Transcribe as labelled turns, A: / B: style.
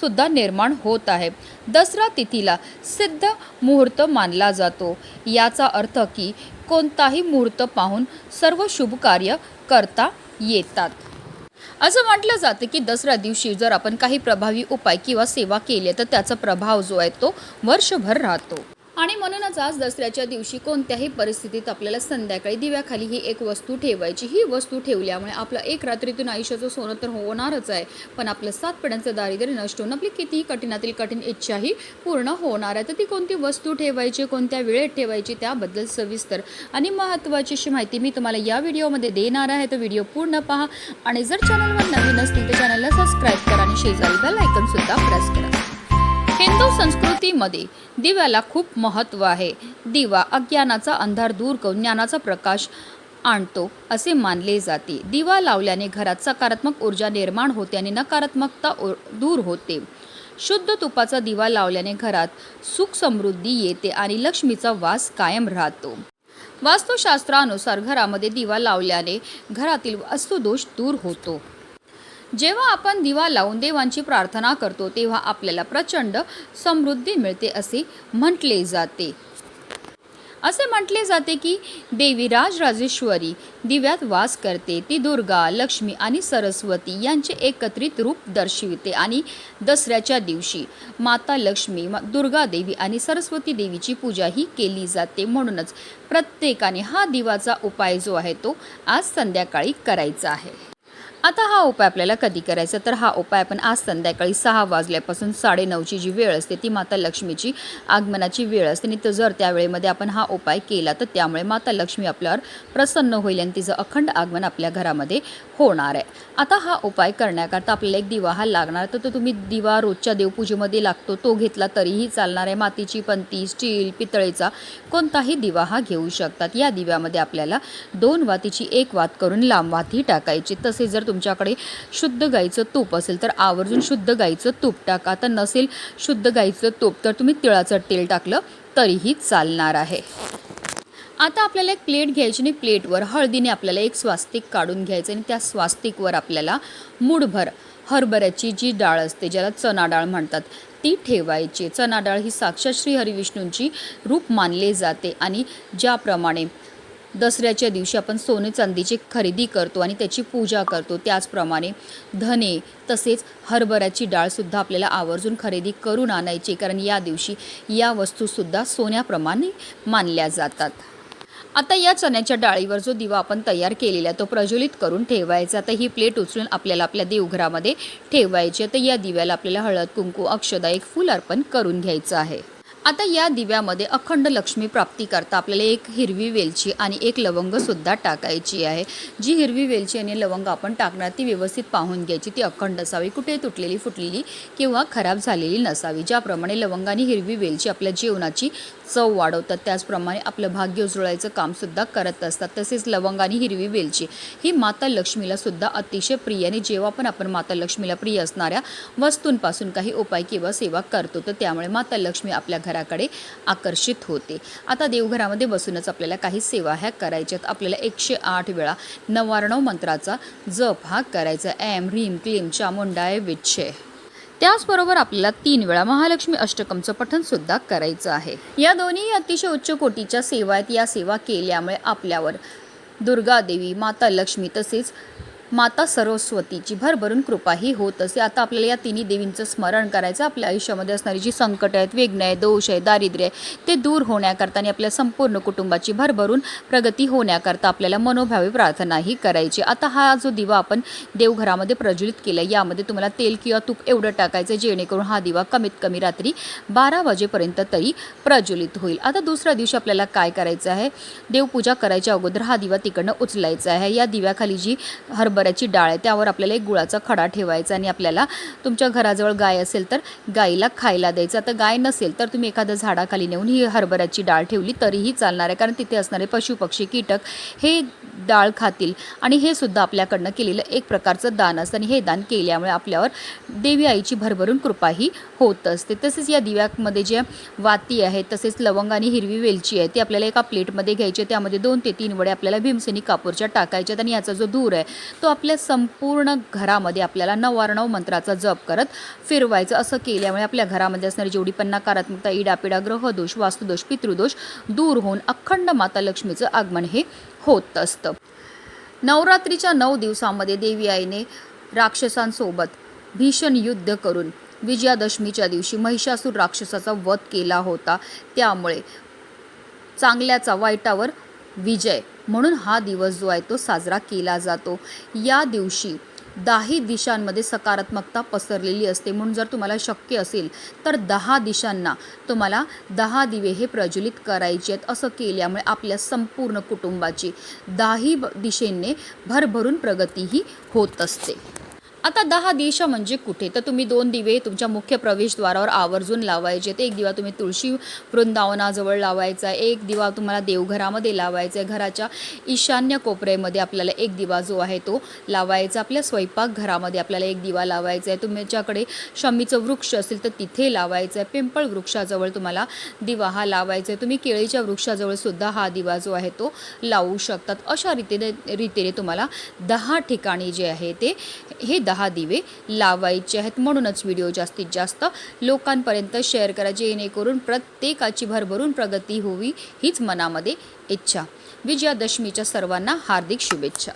A: सुद्धा निर्माण होत आहे. दसरा तिथीला सिद्ध मुहूर्त मानला जातो. याचा अर्थ की कोणताही मुहूर्त पाहून सर्व शुभ कार्य करता येतात. असं म्हटलं जातं की दसऱ्या दिवशी जर आपण काही प्रभावी उपाय किंवा सेवा केली तर त्याचा प्रभाव जो आहे तो वर्षभर राहतो. आणि म्हणूनच आज दसऱ्याच्या दिवशी कोणत्याही परिस्थितीत आपल्याला संध्याकाळी दिव्याखाली ही एक वस्तू ठेवायची. ही वस्तू ठेवल्यामुळे आपलं एक रात्रीतून आयुष्याचं सोनं तर होणारच आहे. पण आपलं सात पिढ्यांचं दारिद्र्य नष्ट होऊन आपली कितीही कठीणातील कठीण इच्छाही पूर्ण होणार आहे. तर ती कोणती वस्तू ठेवायची कोणत्या वेळेत ठेवायची त्याबद्दल सविस्तर आणि महत्त्वाची अशी माहिती मी तुम्हाला या व्हिडिओमध्ये देणार आहे. तर व्हिडिओ पूर्ण पहा आणि जर चॅनलवर नवीन असतील तर चॅनलला सबस्क्राईब करा आणि शेजारी बेल आयकनसुद्धा प्रेस करा. हिंदू संस्कृतीमध्ये दिव्याला खूप महत्त्व आहे. दिवा अज्ञानाचा अंधार दूर करून ज्ञानाचा प्रकाश आणतो असे मानले जाते. दिवा लावल्याने घरात सकारात्मक ऊर्जा निर्माण होते आणि नकारात्मकता दूर होते. शुद्ध तुपाचा दिवा लावल्याने घरात सुख समृद्धी येते आणि लक्ष्मीचा वास कायम राहतो. वास्तुशास्त्रानुसार घरामध्ये दिवा लावल्याने घरातील वास्तुदोष दूर होतो. जेव्हा आपण दिवा लावून देवांची प्रार्थना करतो तेव्हा आपल्याला प्रचंड समृद्धी मिळते असे म्हटले जाते. असे म्हटले जाते की देवी राजराजेश्वरी दिव्यात वास करते. ती दुर्गा लक्ष्मी आणि सरस्वती यांचे एकत्रित रूप दर्शविते आणि दसऱ्याच्या दिवशी माता लक्ष्मी मा- दुर्गा देवी आणि सरस्वती देवीची पूजाही केली जाते. म्हणूनच प्रत्येकाने हा दिवाचा उपाय जो आहे तो आज संध्याकाळी करायचा आहे. आता हा उपाय आपल्याला कधी करायचा? तर हा उपाय आपण आज संध्याकाळी सहा वाजल्यापासून साडेनऊची जी वेळ असते ती माता लक्ष्मीची आगमनाची वेळ असते. आणि तर जर त्या वेळेमध्ये आपण हा उपाय केला तर त्यामुळे माता लक्ष्मी आपल्यावर प्रसन्न होईल आणि तिचं अखंड आगमन आपल्या घरामध्ये होणार आहे. आता हा उपाय करण्याकरता आपल्याला एक दिवा हा लागणार. तर तो तुम्ही दिवा रोजच्या देवपूजेमध्ये लागतो तो घेतला तरीही चालणार आहे. मातीची पंती स्टील पितळेचा कोणताही दिवा हा घेऊ शकतात. या दिव्यामध्ये आपल्याला दोन वातीची एक वात करून लांब वाती टाकायची. तसे जर तुमच्याकडे शुद्ध गाईचं तूप असेल तर आवर्जून शुद्ध गाईचं तूप टाका. आता नसेल शुद्ध गाईचं तूप तर तुम्ही तिळाचं तेल टाकलं तरीही चालणार आहे. आता आपल्याला एक प्लेट घ्यायची आणि प्लेटवर हळदीने आपल्याला एक स्वास्तिक काढून घ्यायचं आणि त्या स्वास्तिकवर आपल्याला मूडभर हरभऱ्याची जी डाळ असते ज्याला चना डाळ म्हणतात ती ठेवायची. चना डाळ ही साक्षात श्री हरिविष्णूंची रूप मानले जाते आणि ज्याप्रमाणे दसऱ्याच्या दिवशी आपण सोने चांदीची खरेदी करतो आणि त्याची पूजा करतो. त्याचप्रमाणे धने तसेच हरभऱ्याची डाळसुद्धा आपल्याला आवर्जून खरेदी करून आणायची कारण या दिवशी या वस्तूसुद्धा सोन्याप्रमाणे मानल्या जातात. आता या चण्याच्या डाळीवर जो दिवा आपण तयार केलेला आहे तो प्रज्वलित करून ठेवायचा. आता ही प्लेट उचलून आपल्याला आपल्या देवघरामध्ये ठेवायची तर या दिव्याला आपल्याला हळद कुंकू अक्षदा एक फूल अर्पण करून घ्यायचं आहे. आता या दिव्यामध्ये अखंड लक्ष्मी प्राप्ती करता आपल्याला एक हिरवी वेलची आणि एक लवंग सुद्धा टाकायची आहे. जी हिरवी वेलची आणि लवंग आपण टाकणार ती व्यवस्थित पाहून घ्यायची. ती अखंड असावी. कुठे तुटलेली फुटलेली किंवा खराब झालेली नसावी. ज्याप्रमाणे लवंग आणि हिरवी वेलची आपल्या जेवणाची चव वाढवतात. त्याचप्रमाणे आपलं भाग्य उजळायचं कामसुद्धा करत असतात. तसेच लवंग आणि हिरवी वेलची. ही माता लक्ष्मीला सुद्धा अतिशय प्रिय आणि जेव्हा पण आपण माता लक्ष्मीला प्रिय असणाऱ्या वस्तूंपासून काही उपाय किंवा सेवा करतो तर त्यामुळे माता लक्ष्मी आपल्या घराकडे आकर्षित होते. आता देवघरामध्ये बसूनच आपल्याला काही सेवा ह्या करायच्यात. आपल्याला एकशे आठ वेळा नवारणव मंत्राचा जप हा करायचा. एम ह्रीम क्लीम चामुंडाय विच्छे त्याचबरोबर आपल्याला तीन वेळा महालक्ष्मी अष्टकमचं पठण सुद्धा करायचं आहे. या दोन्ही अतिशय उच्च कोटीच्या सेवा आहेत. या सेवा केल्यामुळे आपल्यावर दुर्गादेवी माता लक्ष्मी तसेच माता सरस्वतीची भरभरून कृपाही होत असते आता आपल्याला या तिन्ही देवींचं स्मरण करायचं आपल्या आयुष्यामध्ये असणारी जी संकट आहेत विघ्न आहे दोष आहे दारिद्र्य आहे ते दूर होण्याकरता आणि आपल्या संपूर्ण कुटुंबाची भरभरून प्रगती होण्याकरता आपल्याला मनोभावी प्रार्थनाही करायची आता हा जो दिवा आपण देवघरामध्ये प्रज्वलित केला यामध्ये तुम्हाला तेल किंवा तूप एवढं टाकायचं जेणेकरून हा दिवा कमीत कमी रात्री बारा वाजेपर्यंत तरी प्रज्वलित होईल. आता दुसऱ्या दिवशी आपल्याला काय करायचं आहे? देवपूजा करायच्या अगोदर हा दिवा तिकडनं उचलायचा आहे. या दिव्याखाली जी हरभऱ्याची डाळ आहे त्यावर आपल्याला एक गुळाचा खडा ठेवायचा आणि आपल्याला तुमच्या घराजवळ गाय असेल तर गाईला खायला द्यायचं. आता गाय नसेल तर तुम्ही एखाद्या झाडाखाली नेऊन ही हरभऱ्याची डाळ ठेवली तरीही चालणार आहे कारण तिथे असणारे पशुपक्षी कीटक हे डाळ खातील आणि हे सुद्धा आपल्याकडनं केलेलं एक प्रकारचं दान असतं आणि हे दान केल्यामुळे आपल्यावर देवी आईची भरभरून कृपाही होत असते. तसेच या दिव्यामध्ये ज्या वाती आहेत तसेच लवंग आणि हिरवी वेलची आहे ती आपल्याला एका प्लेटमध्ये घ्यायची त्यामध्ये दोन ते तीन वडे आपल्याला भीमसेनी कापूरच्या टाकायच्यात आणि याचा जो धूर आहे तो आपल्या संपूर्ण घरामध्ये आपल्याला नवारणव मंत्राचा जप करत फिरवायचं असं केल्यामुळे आपल्या घरामध्ये असणारी जेवढी पण नकारात्मकता इडापिडा ग्रहदोष वास्तुदोष पितृदोष दूर होऊन अखंड माता लक्ष्मीचं आगमन हे होत असतं. नवरात्रीच्या नऊ दिवसामध्ये देवी आईने राक्षसांसोबत भीषण युद्ध करून विजयादशमीच्या दिवशी महिषासूर राक्षसाचा वध केला होता. त्यामुळे चांगल्याचा वाईटावर विजय म्हणून हा दिवस जो आहे तो साजरा केला जातो. या दिवशी दाही दिशांमध्ये सकारात्मकता पसरलेली असते. म्हणून जर तुम्हाला शक्य असेल तर दहा दिशांना तुम्हाला दहा दिवे हे प्रज्वलित करायचे आहेत. असं केल्यामुळे आपल्या संपूर्ण कुटुंबाची दाही ब- दिशेने भरभरून प्रगतीही होत असते. आता दहा दिशा म्हणजे कुठे? तर तुम्ही दोन दिवे तुमच्या मुख्य प्रवेशद्वारावर आवर्जून लावायचे. आहेत एक दिवा तुम्ही तुळशी वृंदावनाजवळ लावायचा आहे. एक दिवा तुम्हाला देवघरामध्ये लावायचा आहे. घराच्या ईशान्य कोपऱ्यामध्ये आपल्याला एक दिवा जो आहे तो लावायचा. आपल्या स्वयंपाकघरामध्ये आपल्याला एक दिवा लावायचा आहे. तुमच्याकडे शमीचं वृक्ष असेल तर तिथे लावायचं आहे. पिंपळ वृक्षाजवळ तुम्हाला दिवा हा लावायचा आहे. तुम्ही केळीच्या वृक्षाजवळ सुद्धा हा दिवा जो आहे तो लावू शकतात. अशा रीतीने रीतीने तुम्हाला दहा ठिकाणी जे आहे ते हे दहा दिवे लावायचे आहेत. म्हणूनच व्हिडिओ जास्तीत जास्त लोकांपर्यंत शेअर करा जेणेकरून प्रत्येकाची भरभरून प्रगती होवी हीच मनामध्ये इच्छा. विजयादशमीच्या सर्वांना हार्दिक शुभेच्छा.